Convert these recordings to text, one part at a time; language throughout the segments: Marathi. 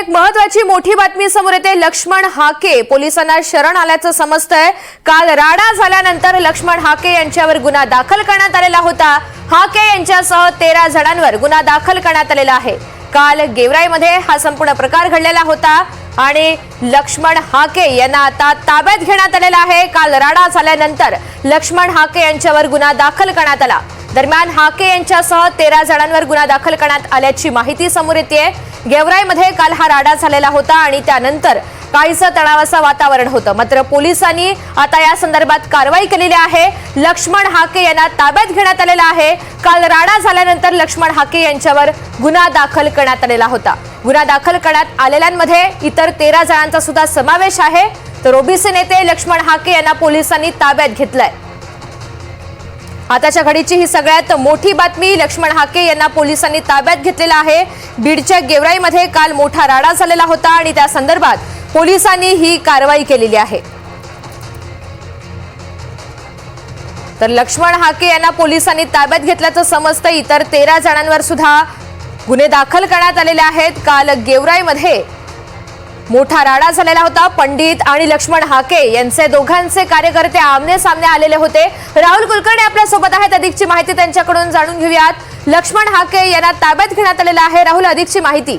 एक महत्वाची मोठी बातमी समोर येते. लक्ष्मण हाके पोलिसांना शरण आल्याचं समजतंय. काल राडा झाल्यानंतर लक्ष्मण हाके यांच्यावर गुन्हा दाखल करण्यात आलेला होता. हाके यांच्यासह तेरा जणांवर गुन्हा दाखल करण्यात आलेला आहे. काल गेवराईमध्ये हा संपूर्ण प्रकार घडलेला होता. आणि लक्ष्मण हाके यांना आता ताब्यात घेण्यात आलेला आहे. काल राडा झाल्यानंतर लक्ष्मण हाके यांच्यावर गुन्हा दाखल करण्यात आला. दरम्यान हाके यांच्यासह तेरा जणांवर गुन्हा दाखल करण्यात आल्याची माहिती समोर येते गेवराईमध्ये काल हा राडा झालेला होता आणि त्यानंतर काहीसं तणावाचं वातावरण होतं. मात्र पोलिसांनी आता या संदर्भात कारवाई केलेली आहे. लक्ष्मण हाके यांना ताब्यात घेण्यात आलेला आहे. काल राडा झाल्यानंतर लक्ष्मण हाके यांच्यावर गुन्हा दाखल करण्यात आलेला होता. गुन्हा दाखल करण्यात आलेल्यांमध्ये इतर तेरा जणांचा सुद्धा समावेश आहे. तर ओबीसी नेते लक्ष्मण हाके यांना पोलिसांनी ताब्यात घेतलंय. आताच्या घडीची ही सगळ्यात मोठी बातमी लक्ष्मण हाके यांना पोलिसांनी ताब्यात घेतलेला आहे. बीडच्या गेवराईमध्ये काल मोठा राडा झालेला होता आणि त्या संदर्भात पोलिसांनी ही कारवाई केलेली आहे. तर लक्ष्मण हाके यांना पोलिसांनी ताब्यात घेतल्याचं समजतं. इतर तेरा जणांवर सुद्धा गुन्हे दाखल करण्यात आलेले आहेत. काल गेवराईमध्ये मोठा राडा झालेला होता. पंडित आणि लक्ष्मण हाके यांचे दोघांचे कार्यकर्ते आमने सामने आलेले होते. राहुल कुलकर्णी आपल्यासोबत आहेत. अधिकची माहिती त्यांच्याकडून जाणून घेऊयात. लक्ष्मण हाके यांना ताब्यात घेण्यात आलेलं आहे. राहुल अधिकची माहिती.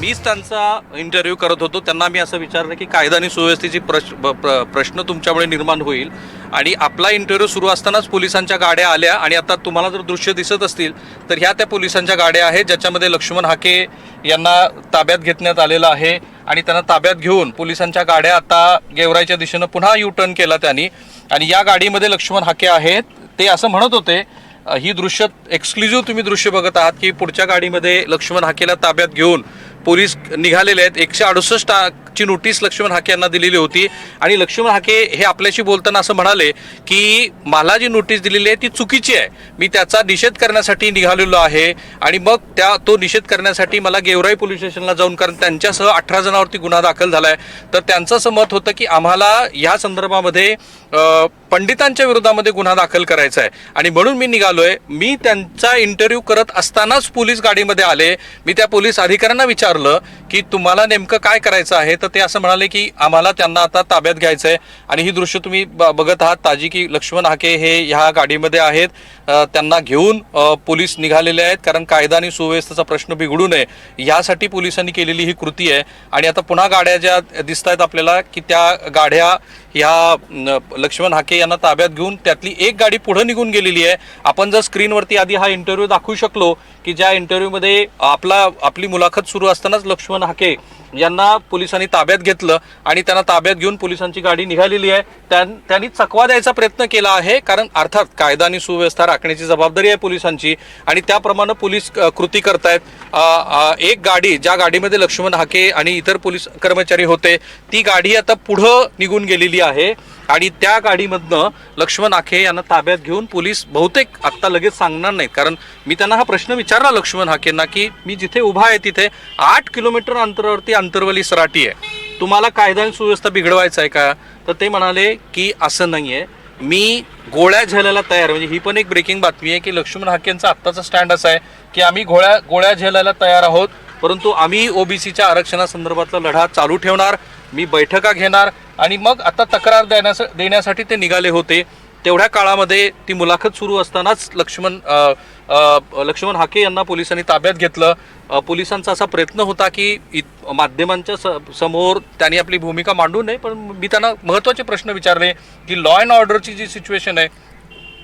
मीच त्यांचा इंटरव्ह्यू करत होतो. त्यांना मी असं विचारलं की कायदा आणि सुव्यवस्थेची प्रश प्र- प्रश्न तुमच्यामुळे निर्माण होईल आणि आपला इंटरव्ह्यू सुरू असतानाच पोलिसांच्या गाड्या आल्या आणि आता तुम्हाला जर दृश्य दिसत असतील तर ह्या त्या पोलिसांच्या गाड्या आहेत ज्याच्यामध्ये लक्ष्मण हाके यांना ताब्यात घेतण्यात आलेलं आहे आणि त्यांना ताब्यात घेऊन पोलिसांच्या गाड्या आता गेवराईच्या दिशेनं पुन्हा यू टर्न केला त्यांनी. आणि या गाडीमध्ये लक्ष्मण हाके आहेत ते असं म्हणत होते ही दृश्य एक्सक्लुझिव्ह तुम्ही दृश्य बघत आहात की पुढच्या गाडीमध्ये लक्ष्मण हाकेला ताब्यात घेऊन पोलीस निघालेले आहेत. एकशे अडुसष्ट ची नोटीस लक्ष्मण हाके यांना दिलेली होती. आणि लक्ष्मण हाके हे आपल्याशी बोलताना असं म्हणाले की मला जी नोटीस दिलेली आहे ती चुकीची आहे. मी त्याचा निषेध करण्यासाठी निघालेलो आहे. आणि मग त्या तो निषेध करण्यासाठी मला गेवराई पोलीस स्टेशनला जाऊन कारण त्यांच्यासह अठरा जणांवरती गुन्हा दाखल झाला आहे तर त्यांचं असं मत होतं की आम्हाला या संदर्भामध्ये पंडितांच्या विरोधामध्ये गुन्हा दाखल करायचा आहे. आणि म्हणून मी निघालोय. मी त्यांचा इंटरव्ह्यू करत असतानाच पोलीस गाडीमध्ये आले. मी त्या पोलीस अधिकाऱ्यांना विचारलं की तुम्हाला नेमकं काय करायचं आहे? तर ते असं म्हणाले की आम्हाला त्यांना आता ताब्यात घ्यायचं आहे आणि ही दृश्य तुम्ही ब- बघत आहात. ताजी की लक्ष्मण हाके हे ह्या गाडीमध्ये आहेत. त्यांना घेऊन पोलीस निघालेले आहेत. कारण कायदा आणि सुव्यवस्थेचा प्रश्न बिघडू नये. यासाठी पोलिसांनी केलेली ही कृती आहे. आणि आता पुन्हा गाड्या ज्या दिसत आहेत आपल्याला की त्या गाड्या ह्या न, लक्ष्मण हाके यांना ताब्यात घेऊन त्यातली एक गाडी पुढे निघून गेलेली आहे. आपण जर स्क्रीनवरती आधी हा इंटरव्ह्यू दाखवू शकलो की ज्या इंटरव्ह्यूमध्ये आपला आपली मुलाखत सुरू असतानाच लक्ष्मण हाके यांना पोलिसांनी ताब्यात घेतलं आणि त्यांना ताब्यात घेऊन पोलिसांची गाडी निघालेली आहे. त्यां- त्यांनी चकवा द्यायचा प्रयत्न केला आहे कारण अर्थात कायदा आणि सुव्यवस्था राखण्याची जबाबदारी आहे पोलिसांची आणि त्याप्रमाणे पोलीस कृती करतायत. आहेत एक गाडी ज्या गाडीमध्ये लक्ष्मण हाके आणि इतर पोलीस कर्मचारी होते ती गाडी आता पुढं निघून गेलेली आहे. आणि त्या गाडीमधनं लक्ष्मण आखे यांना ताब्यात घेऊन पोलीस बहुतेक आत्ता लगेच सांगणार नाहीत. कारण मी त्यांना हा प्रश्न विचारला लक्ष्मण हाकेंना की मी जिथे उभा आहे तिथे आठ किलोमीटर अंतरावरती अंतरवली सराटी आहे. तुम्हाला कायदा आणि सुव्यवस्था बिघडवायचं आहे का? तर ते म्हणाले की असं नाही आहे मी गोळ्या झेलायला तयार म्हणजे ही पण एक ब्रेकिंग बातमी आहे की लक्ष्मण हाकेंचा आत्ताचा स्टँड असा आहे की आम्ही गोळ्या गोळ्या झेलायला तयार आहोत. परंतु आम्ही ओबीसीच्या आरक्षणासंदर्भातला लढा चालू ठेवणार. मी बैठका घेणार. आणि मग आता तक्रार देण्यास देण्यासाठी ते निघाले होते. तेवढ्या काळामध्ये ती मुलाखत सुरू असतानाच लक्ष्मण लक्ष्मण हाके यांना पोलिसांनी ताब्यात घेतलं. पोलिसांचा असा प्रयत्न होता की इत- माध्यमांच्या स- समोर त्यांनी आपली भूमिका मांडू नये पण मी त्यांना महत्त्वाचे प्रश्न विचारले की लॉ अँड ऑर्डरची जी सिच्युएशन आहे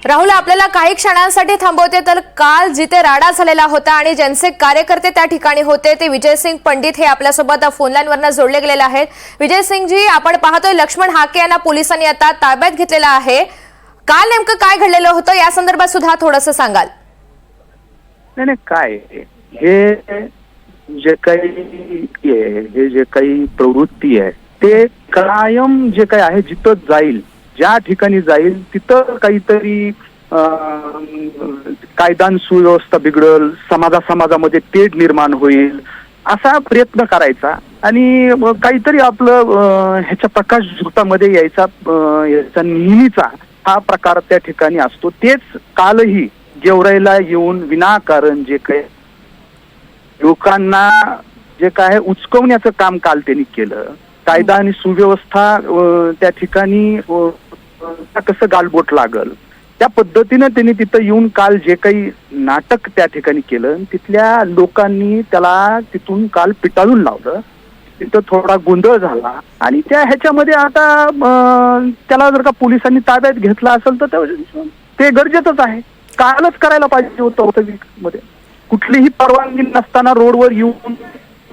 राहुल आपल्याला काही क्षणांसाठी थांबवते तर काल जिथे राडा झालेला होता आणि ज्यांचे कार्यकर्ते त्या ठिकाणी होते ते विजयसिंग पंडित हे आपल्यासोबत फोनलाईनवरनं जोडले गेलेले आहेत. विजयसिंगजी आपण पाहतोय लक्ष्मण हाके यांना पोलिसांनी आता ताब्यात घेतलेला आहे. काल नेमकं काय घडलेलं होतं या संदर्भात सुद्धा थोडंसं सांगाल. नाही नाही काय? हे जे काही हे जे काही प्रवृत्ती आहे ते कायम जे काही आहे जिथं जाईल ज्या ठिकाणी जाईल तिथं काहीतरी अं, कायदा सुव्यवस्था बिघडल समाजा समाजामध्ये तेढ निर्माण होईल असा प्रयत्न करायचा. आणि काहीतरी आपलं ह्याच्या प्रकाश झुटामध्ये यायचा याचा नेहमीचा हा प्रकार त्या ठिकाणी असतो. तेच कालही गेवराईला येऊन विनाकारण जे काही लोकांना जे काय उचकवण्याचं काम काल त्यांनी केलं. कायदा आणि सुव्यवस्था त्या ठिकाणी कसं गालबोट लागल? त्या पद्धतीनं त्यांनी तिथं येऊन काल जे काही नाटक त्या ठिकाणी केलं तिथल्या लोकांनी त्याला तिथून काल पिटाळून लावलं. तिथं थोडा गोंधळ झाला. आणि त्या ह्याच्यामध्ये आता त्याला जर का पोलिसांनी ताब्यात घेतला असेल तर ते- गरजेचंच आहे. कालच करायला पाहिजे होतं मध्ये कुठलीही परवानगी नसताना रोडवर येऊन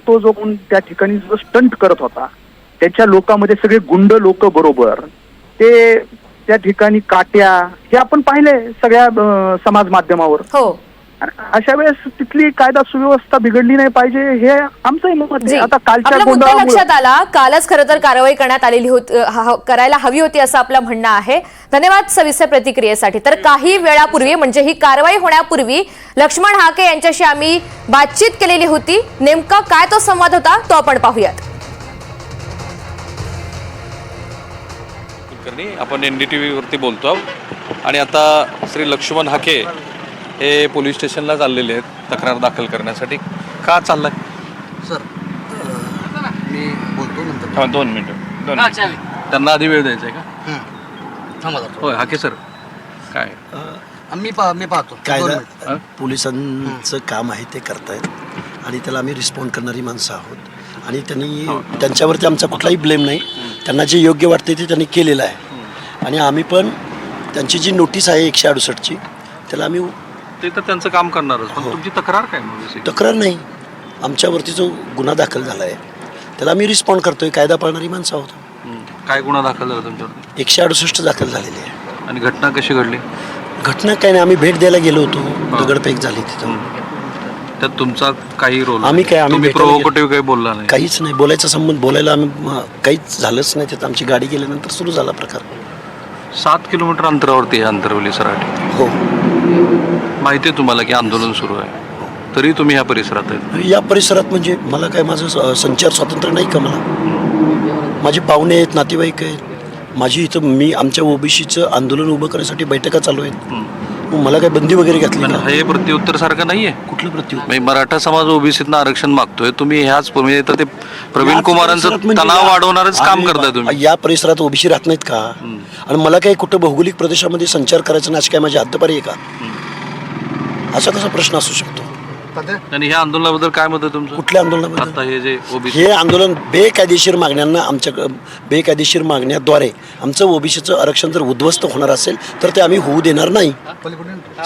तो जो कोण त्या ठिकाणी जो स्टंट करत होता त्याच्या लोकांमध्ये सगळे गुंड लोक बरोबर ते त्या ठिकाणी काट्या हे आपण पाहिले सगळ्या समाज माध्यमावर. हो. अशा वेळेस तिथली कायदा सुव्यवस्था बिघडली नाही पाहिजे हे आमचंही मत आहे. आता कालच्या मुद्दा लक्षात आला कालच खरं तर कारवाई करण्यात आलेली होती करायला हवी होती असं आपलं म्हणणं आहे. धन्यवाद सविस्तर प्रतिक्रियेसाठी. तर काही वेळापूर्वी म्हणजे ही कारवाई होण्यापूर्वी लक्ष्मण हाके यांच्याशी आम्ही बातचीत केलेली होती. नेमका काय तो संवाद होता तो आपण पाहूयात. कुलकर्णी. आपण एन डी टी व्हीवरती बोलतो आहोत. आणि आता श्री लक्ष्मण हाके हे पोलीस स्टेशनला चाललेले आहेत तक्रार दाखल करण्यासाठी. का चाललाय? सर मी बोलतो नंतर. हा, दोन मिनिटं. दोन मिनिटं. त्यांना आधी वेळ द्यायचा आहे का? हं. थांबा जरा. होय हाके सर. काय? मी पा मी पाहतो. दोन कायदा मिनिट. हा? पोलिसांचं काम आहे ते करतायत. आणि त्याला आम्ही रिस्पॉन्ड करणारी माणसं आहोत. आणि त्यांनी त्यांच्यावरती आमचा कुठलाही ब्लेम नाही. त्यांना जे योग्य वाटते ते त्यांनी केलेलं आहे. आणि आम्ही पण त्यांची जी नोटीस आहे एकशे अडुसष्टची त्याला आम्ही ते तर त्यांचं काम करणारच. पण तुमची तक्रार काय मग? तक्रार नाही. आमच्यावरती जो गुन्हा दाखल झाला आहे त्याला आम्ही रिस्पॉन्ड करतोय कायदा पाळणारी माणसं आहोत. हं. काय गुन्हा दाखल झाला तुमच्यावरती? एकशे अडुसष्ट दाखल झालेली आहे. आणि घटना कशी घडली? घटना काय नाही आम्ही भेट द्यायला गेलो होतो. दगडफेक झाली तिथं. त्यात तुमचा काही रोल आम्ही काय, आम्ही. प्रोव्होकेटिव्ह काही बोलला नाही. काहीच नाही. बोलायचा संबंध बोलायला आम्ही काहीच झालंच नाही. त्यात आमची गाडी गेल्यानंतर सुरू झाला प्रकार. सात किलोमीटर अंतरावरती आहे अंतरवली सराठी. हो. माहिती आहे तुम्हाला की आंदोलन सुरू आहे. तरी तुम्ही ह्या परिसरात आहेत. या परिसरात म्हणजे मला काय माझं संचार स्वातंत्र्य नाही का मला? माझे पाहुणे आहेत नातेवाईक आहेत. माझी इथं मी आमच्या ओबीसीचं आंदोलन उभं करण्यासाठी बैठका चालू आहेत. मग मला काय बंदी वगैरे घातली पण का? हे प्रत्युत्तर सारखं नाहीये. कुठलं प्रत्युत्तर? म्हणजे मराठा समाज ओबीसीतनं आरक्षण मागतोय. तुम्ही ह्याच म्हणजे तर ते प्रवीण कुमारांचं परिसरात म्हणजे तणाव या- वाढवणारच काम अरे करताय तुम्ही. या परिसरात ओबीसी राहत नाहीत का? आणि मला काही कुठं भौगोलिक प्रदेशामध्ये संचार करायचा नाच काय माझी हद्दपारी आहे का? असा कसा प्रश्न असू शकतो? आणि ह्या आंदोलनाबद्दल काय मत आहे तुमचं? कुठल्या आंदोलनाबद्दल? आता हे जे ओबीसी हे आंदोलन बेकायदेशीर मागण्यांना आमच्या बेकायदेशीर मागण्याद्वारे आमचं ओबीसीचं आरक्षण जर उद्ध्वस्त होणार असेल तर ते आम्ही होऊ देणार नाही.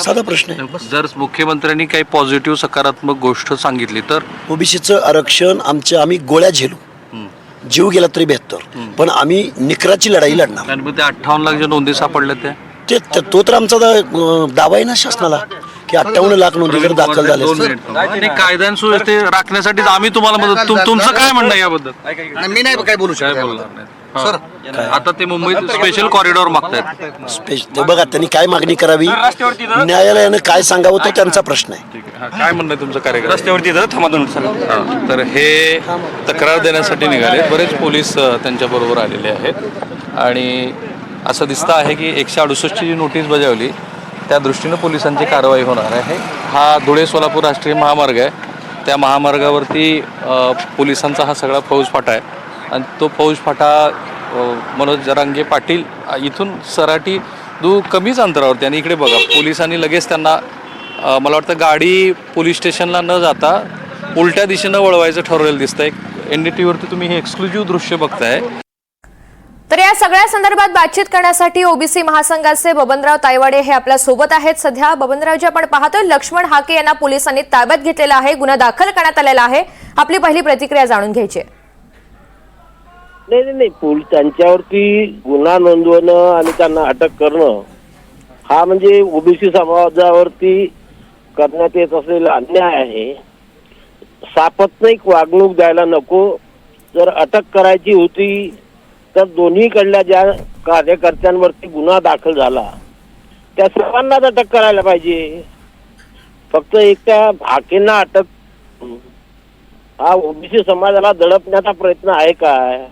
साधा प्रश्न आहे. जर मुख्यमंत्र्यांनी काही पॉझिटिव्ह सकारात्मक गोष्ट सांगितली तर? ओबीसीचं आरक्षण आमच्या आम्ही गोळ्या झेलू. हं. जीव गेला तरी बेहत्तर. पण आम्ही निकराची लढाई लढणार. आणि मग ते अठ्ठावन्न लाख ज्या नोंदी सापडल्या त्या? ते ते- तो तर आमचा दा- दावा आहे ना शासनाला. की अठ्ठावन्न लाख नोंदी जर दाखल दोन. मिनिट आणि कायदा आणि सुव्यवस्थे राखण्यासाठीच आम्ही तुम्हाला मदत तुम- तुमचं काय म्हणणं आहे याबद्दल? मी नाही काय बोलू काय शकत बोलणार? याबद्दल. नाही सर हा. आता ते मुंबईत स्पेशल कॉरिडॉर मागतायत. स्पेश ते बघा त्यांनी काय मागणी करावी? न्यायालयानं काय सांगावं तो त्यांचा प्रश्न आहे. ठीक आहे. हा, काय म्हणणं आहे तुमचं कार्यक्रम रस्त्यावरती थांबा तर हे तक्रार देण्यासाठी निघाले बरेच पोलीस अ, त्यांच्याबरोबर आलेले आहेत. आणि असं दिसतं आहे की एकशे अडुसष्टची जी नोटीस बजावली त्या दृष्टीनं पोलिसांची कारवाई होणार आहे. हा धुळे सोलापूर राष्ट्रीय महामार्ग आहे. त्या महामार्गावरती पोलिसांचा हा सगळा फौजफाटा आहे. आणि तो फौजफाटा मनोज जरांगे पाटील इथून सराटी दू कमीच अंतरावरती आणि इकडे बघा पोलिसांनी लगेच त्यांना मला वाटतं गाडी पोलीस स्टेशनला न जाता उलट्या दिशेनं वळवायचं ठरवलेलं दिसतंय. एन डी टीवरती तुम्ही हे एक्सक्लुझिव्ह दृश्य बघताय. तर या सगळ्या संदर्भात बातचीत करण्यासाठी ओबीसी महासंघाचे बबनराव तायवाडे हे आपल्यासोबत आहेत. सध्या बबनरावजी आपण पाहतोय लक्ष्मण हाके यांना पोलिसांनी ताब्यात घेतलेला आहे गुन्हा दाखल करण्यात आलेला आहे. आपली पहिली प्रतिक्रिया जाणून घ्यायची नाही नाही नाही पोल त्यांच्यावरती गुन्हा नोंदवणं आणि त्यांना अटक करणं हा म्हणजे ओबीसी समाजावरती करण्यात येत असलेला अन्याय आहे. सापत्निक वागणूक द्यायला नको. जर अटक करायची होती तर दोन्हीकडल्या ज्या कार्यकर्त्यांवरती गुन्हा दाखल झाला त्या सर्वांनाच अटक करायला पाहिजे. फक्त एक त्या हाकेंना अटक हा ओबीसी समाजाला दडपण्याचा प्रयत्न आहे काय?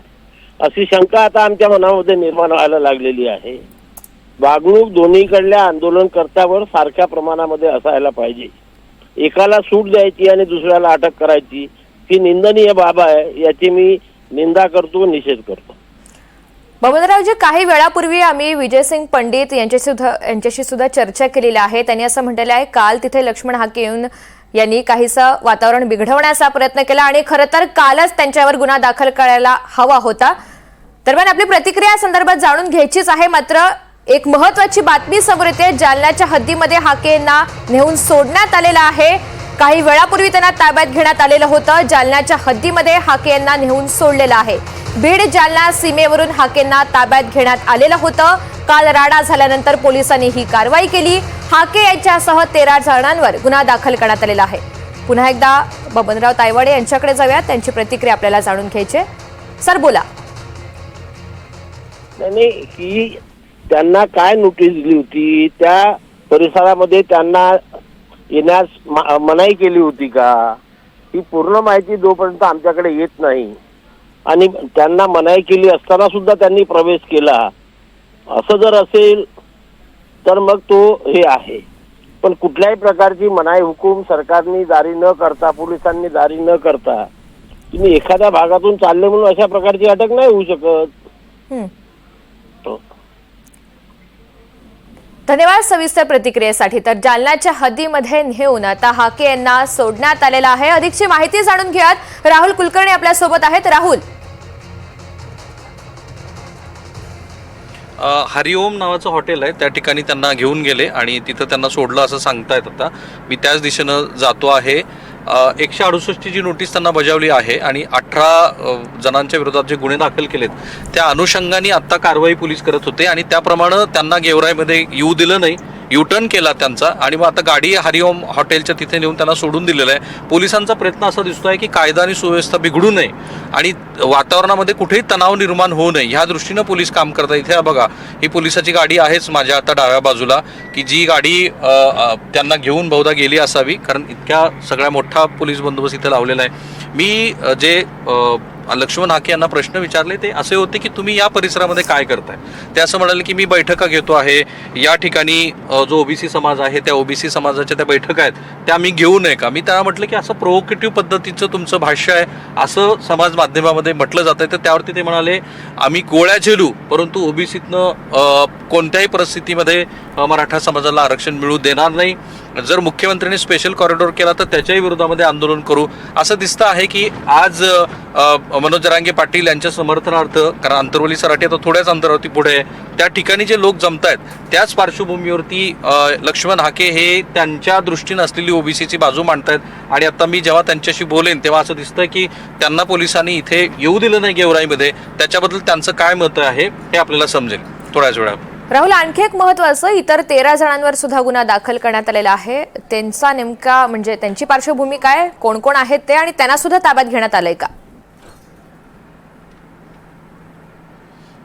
अशी शंका आता आमच्या मनामध्ये निर्माण व्हायला लागलेली आहे. वागणूक दोन्हीकडल्या आंदोलनकर्त्यावर सारख्या प्रमाणामध्ये असायला पाहिजे. एकाला सूट द्यायची आणि दुसऱ्याला अटक करायची ही निंदनीय बाब आहे याची मी निंदा करतो निषेध करतो. बबनरावजी काही वेळापूर्वी आम्ही विजयसिंग पंडित यांच्याशी सुद्धा यांच्याशी सुद्धा चर्चा केलेली आहे. त्यांनी असं म्हटलेलं आहे काल तिथे लक्ष्मण हाके येऊन यांनी काहीसं वातावरण बिघडवण्याचा प्रयत्न केला आणि खरं तर कालच त्यांच्यावर गुन्हा दाखल करायला हवा होता. दरम्यान आपली प्रतिक्रिया संदर्भात जाणून घ्यायचीच आहे. मात्र एक महत्वाची बातमी समोर येते जालन्याच्या हद्दीमध्ये हाकेंना नेऊन सोडण्यात आलेला आहे. काही वेळापूर्वी त्यांना ताब्यात घेण्यात आलेलं होतं. जालन्याच्या हद्दीमध्ये हाके यांना नेऊन सोडलेलं आहे. बीड जालना सीमेवरून हाकेंना ताब्यात घेण्यात आलेलं होतं. काल राडा झाल्यानंतर पोलिसांनी ही कारवाई केली. हाके यांच्यासह तेरा जणांवर गुन्हा दाखल करण्यात आलेला आहे. पुन्हा एकदा बबनराव तायवाडे यांच्याकडे जाऊयात त्यांची प्रतिक्रिया आपल्याला जाणून घ्यायची सर बोला. नाही ही त्यांना काय नोटीस दिली होती त्या परिसरामध्ये त्यांना येण्यास मनाई केली होती का? ही पूर्ण माहिती जोपर्यंत आमच्याकडे येत नाही आणि त्यांना मनाई केली असताना सुद्धा त्यांनी प्रवेश केला असं जर असेल तर मग तो हे आहे. पण कुठल्याही प्रकारची मनाई हुकूम सरकारने जारी न करता पोलिसांनी जारी न करता तुम्ही एखाद्या भागातून चालले म्हणून अशा प्रकारची अटक नाही होऊ शकत हं. हो. धन्यवाद सविस्तर प्रतिक्रियेसाठी. तर जालन्याच्या हद्दीमध्ये नेऊन आता हाके यांना सोडण्यात आलेला आहे. अधिकची माहिती जाणून घेऊयात. राहुल कुलकर्णी आपल्यासोबत आहेत. राहुल. हरिओम नावाचं हॉटेल आहे. त्या ठिकाणी त्यांना घेऊन गेले आणि तिथं त्यांना सोडलं असं सांगतायत आता. मी त्याच दिशेनं जातो आहे. एकशे अडुसष्टची जी नोटीस त्यांना बजावली आहे आणि अठरा जणांच्या विरोधात जे गुन्हे दाखल केलेत त्या अनुषंगाने आत्ता कारवाई पोलीस करत होते आणि त्याप्रमाणे त्यांना गेवराईमध्ये येऊ दिलं नाही. युटर्न केला त्यांचा आणि मग आता गाडी हरिओम हॉटेलच्या तिथे नेऊन त्यांना सोडून दिलेलं आहे. पोलिसांचा प्रयत्न असा दिसतो आहे की कायदा आणि सुव्यवस्था बिघडू नये आणि वातावरणामध्ये कुठेही तणाव निर्माण होऊ नये. ह्या दृष्टीनं पोलीस काम करतात इथे बघा ही पोलिसाची गाडी आहेच माझ्या आता डाव्या बाजूला की जी गाडी त्यांना घेऊन बहुधा गेली असावी. कारण इतक्या सगळ्या मोठा पोलीस बंदोबस्त इथे लावलेला आहे. मी जे लक्ष्मण हाके यांना प्रश्न विचारले ते असे होते की तुम्ही या परिसरामध्ये काय करताय? ते असं म्हणाले की मी बैठका घेतो आहे. या ठिकाणी जो ओबीसी समाज आहे त्या ओबीसी समाजाच्या त्या बैठका आहेत त्या मी घेऊ नये का? मी त्याला म्हटलं की असं प्रोव्होकेटिव्ह पद्धतीचं तुमचं भाष्य आहे असं समाज माध्यमामध्ये म्हटलं जातं तर त्यावरती ते म्हणाले आम्ही गोळ्या झेलू परंतु ओबीसीतनं कोणत्याही परिस्थितीमध्ये मराठा समाजाला आरक्षण मिळू देणार नाही. जर मुख्यमंत्र्यांनी स्पेशल कॉरिडॉर केला तर त्याच्याही विरोधामध्ये आंदोलन करू. असं दिसतं आहे की आज मनोज जरांगे पाटील यांच्या समर्थनार्थ कारण अंतरवली सराठी आता थोड्याच अंतरावरती पुढे त्या ठिकाणी जे लोक जमत आहेत त्याच पार्श्वभूमीवरती लक्ष्मण हाके हे त्यांच्या दृष्टीनं असलेली ओबीसीची बाजू मांडतायत. आणि आता मी जेव्हा त्यांच्याशी बोलेन तेव्हा असं दिसतं की त्यांना पोलिसांनी इथे येऊ दिलं नाही गेवराईमध्ये. त्याच्याबद्दल त्यांचं काय मत आहे हे आपल्याला समजेल. थोड्याच वेळात. राहुल आणखी एक महत्वाचं इतर तेरा जणांवर सुद्धा गुन्हा दाखल करण्यात आलेला आहे. त्यांचा नेमका म्हणजे त्यांची पार्श्वभूमी काय कोण कोण आहेत ते आणि त्यांना सुद्धा ताब्यात घेण्यात आलंय का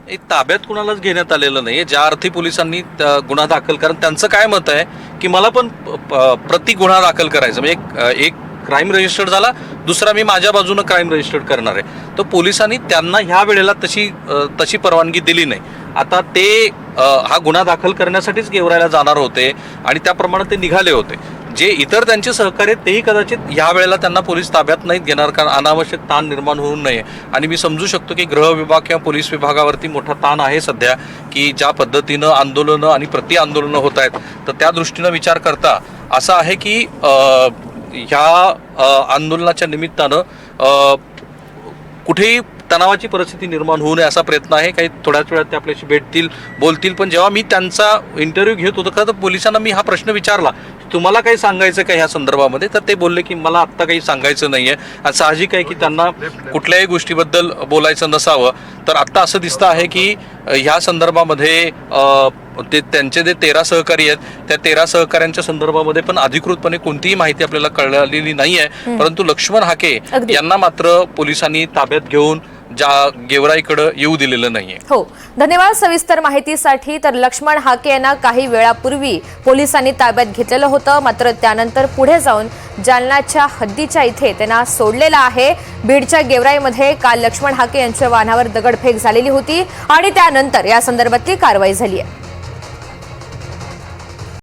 हे ताब्यात कुणालाच घेण्यात आलेलं नाही ज्या अर्थी पोलिसांनी गुन्हा दाखल कारण त्यांचं काय मत आहे की मला पण प्रति गुन्हा दाखल करायचा म्हणजे एक- एक क्राईम रजिस्टर्ड झाला दुसरा मी माझ्या बाजूनं क्राईम रजिस्टर्ड करणार आहे. तर पोलिसांनी त्यांना ह्या वेळेला तशी तशी परवानगी दिली नाही. आता ते हा गुन्हा दाखल करण्यासाठीच गेवरायला जाणार होते आणि त्याप्रमाणे ते निघाले होते. जे इतर त्यांचे सहकारी तेही कदाचित ह्या वेळेला त्यांना पोलीस ताब्यात नाहीत घेणार कारण अनावश्यक ताण निर्माण होऊ नये. आणि मी समजू शकतो की गृह विभाग किंवा पोलीस विभागावरती मोठा ताण आहे सध्या की ज्या पद्धतीनं आंदोलनं आणि प्रति आंदोलनं होत आहेत तर त्या दृष्टीनं विचार करता असं आहे की ह्या आंदोलनाच्या निमित्तानं कुठेही तणावाची परिस्थिती निर्माण होऊ नये असा प्रयत्न आहे. काही थोड्याच वेळात ते आपल्याशी भेटतील बोलतील पण जेव्हा मी त्यांचा इंटरव्ह्यू घेत होतो का तर पोलिसांना मी हा प्रश्न विचारला तुम्हाला काही सांगायचं का ह्या संदर्भामध्ये? तर ते बोलले की मला आत्ता काही सांगायचं नाही आहे साहजिक आहे की त्यांना कुठल्याही गोष्टीबद्दल बोलायचं नसावं. तर आत्ता असं दिसतं आहे की ह्या संदर्भामध्ये ते त्यांचे जे तेरा सहकारी आहेत त्या तेरा सहकाऱ्यांच्या संदर्भामध्ये पण अधिकृतपणे कोणतीही माहिती आपल्याला कळलेली नाही आहे परंतु लक्ष्मण हाके. यांना मात्र पोलिसांनी ताब्यात घेऊन ज्या गेवराईकडे येऊ दिलेलं नाहीये. हो. धन्यवाद सविस्तर माहितीसाठी. तर लक्ष्मण हाके यांना काही वेळापूर्वी पोलिसांनी ताब्यात घेतलेलं होतं. मात्र त्यानंतर पुढे जाऊन जालनाच्या हद्दीच्या इथे त्यांना सोडलेलं आहे. बीडच्या गेवराईमध्ये काल लक्ष्मण हाके यांच्या वाहनावर दगडफेक झालेली होती आणि त्यानंतर या संदर्भातली कारवाई झाली आहे.